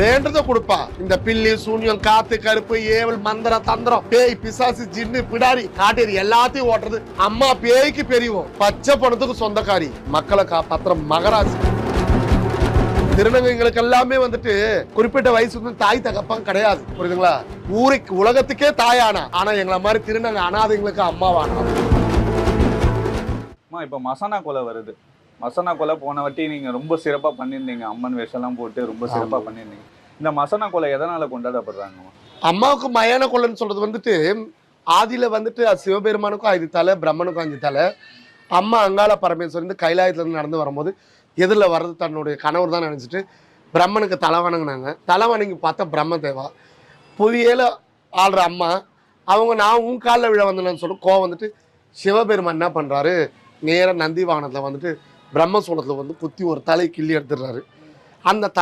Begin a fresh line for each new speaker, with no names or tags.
வேண்டதை கொடுப்பா. இந்த பில்லி சூன்யம் காத்து கருப்பு ஏவல் மந்திரம் தந்திரம் பேய் பிசாசு ஜின்னு பிடாரி காட்டேரி எல்லாத்தையும் ஓட்டுறது அம்மா பேய்க்கு பெரியவோம் பச்சை பணத்துக்கு சொந்தக்காரி. மக்களை காப்பாத்துற மகராசி. திருநங்கைகளுக்கு எல்லாமே வந்துட்டு குறிப்பிட்ட வயசு வந்து தாய் தகப்பான் கிடையாது. புரியுதுங்களா? ஊருக்கு உலகத்துக்கே தாயானா. ஆனா எங்களை மாதிரி திருநங்கை அனாதைங்களுக்கு அம்மாவானா.
அம்மா இப்போ மசானா கொலை வருது. மசானா கொலை போன வாட்டி நீங்க ரொம்ப சிறப்பா பண்ணியிருந்தீங்க. அம்மன் வேஷம்லாம் போட்டு ரொம்ப சிறப்பா
ஆமா.
பண்ணியிருந்தீங்க. இந்த மசானா கொலை எதனால கொண்டாடப்படுறாங்கம்மா?
அம்மாவுக்கு மயான கொள்ளன்னு சொல்றது வந்துட்டு ஆதியில வந்துட்டு அது சிவபெருமானுக்கும் ஐந்து தலை பிரம்மனுக்கும் அஞ்சு தலை. அம்மா அங்காள பரமேஸ்வரன் வந்து கைலாயத்துல இருந்து நடந்து வரும்போது எதிரில் வர்றது தன்னுடைய கணவர் தான் நினைச்சிட்டு பிரம்மனுக்கு தலை வணங்கினாங்க. தலை வணங்கி பார்த்தா பிரம்ம தேவா புவியில ஆள்ற அம்மா அவங்க நான் உன் காலில் விழ வந்தேன்னு சொல்லி கோவம் வந்துட்டு சிவபெருமான் என்ன பண்றாரு? நேரா நந்தி வாகனத்துல வந்துட்டு பிரம்மசூலத்தில் வந்து குத்தி ஒரு தலை கிள்ளி எடுத்துடுறாரு. அந்த தலை